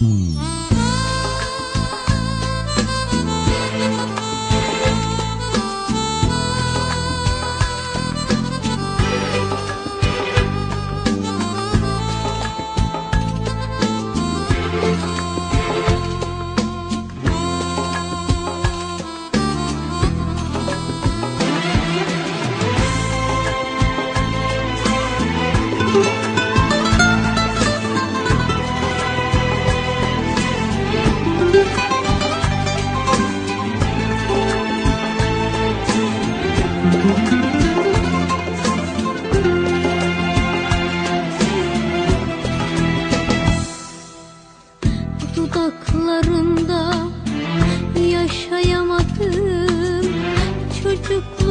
嗯。Dudaklarında yaşayamadım. Çocukluğum